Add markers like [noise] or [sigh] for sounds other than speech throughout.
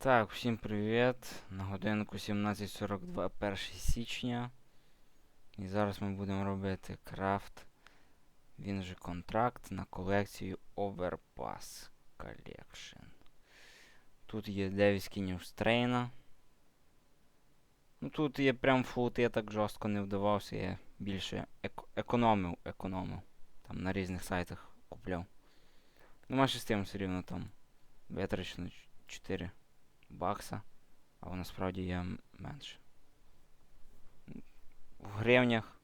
Так, всім привіт. На годинку 17.42 1 січня. І зараз ми будемо робити крафт. Він же контракт на колекцію Overpass Collection. Тут є 9 скінів стрейна. Ну тут є прям флот, я так жорстко не вдавався, я більше ек- економив, економив. Там на різних сайтах купляв. Ну, майже з тим все рівно там витрачено 4 бакса, а воно справді є менше. В гривнях.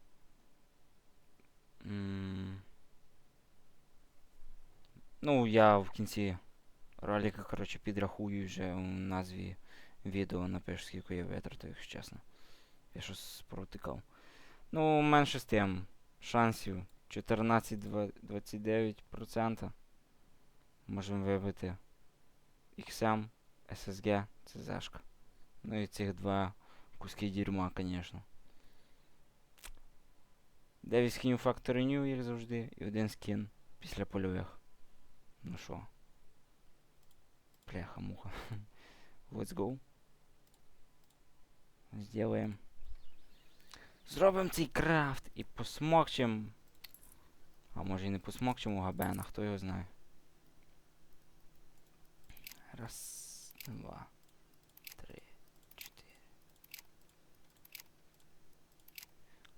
Ну, я в кінці ролика, коротше, підрахую вже у назві відео напишу, скільки я витратив, якщо чесно. Я щось провтикав. Ну, менше з тим. Шансів 14-29%. Можемо вибити XM, SSG, це зашка. Ну і цих два куски дерьма, звісно. 9 скінів Factory New, як завжди, і один скін після польових. Ну що? Бляха муха. [laughs] Let's go. Сделаем. Зробимо цей крафт і посмокчем. А може і не посмокчем у Габена, хто його знає. Раз, два, три, чотири.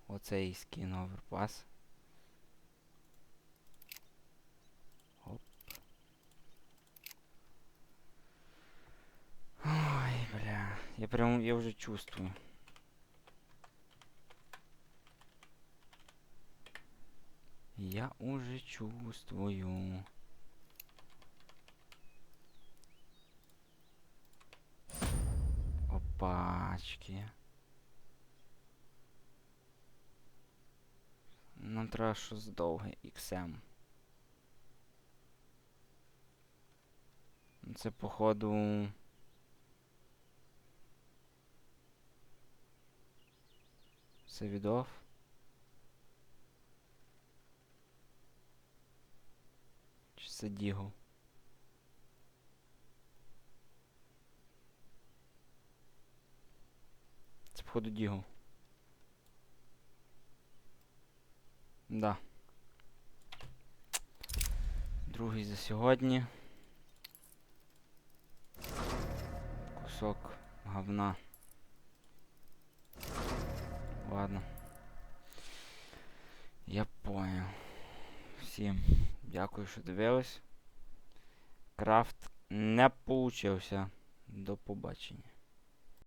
Оцей скін оверпас. Оп. Ой, бля. Я прям, я уже чувствую. Я уже чувствую. Опачки. Нам треба щось довге XM. Це походу. Це відов. Чи це Дігл? Походу Дігл. Да. Другий за сьогодні. Кусок говна. Ладно. Я понял. Всім дякую, що дивились. Крафт не получився. До побачення.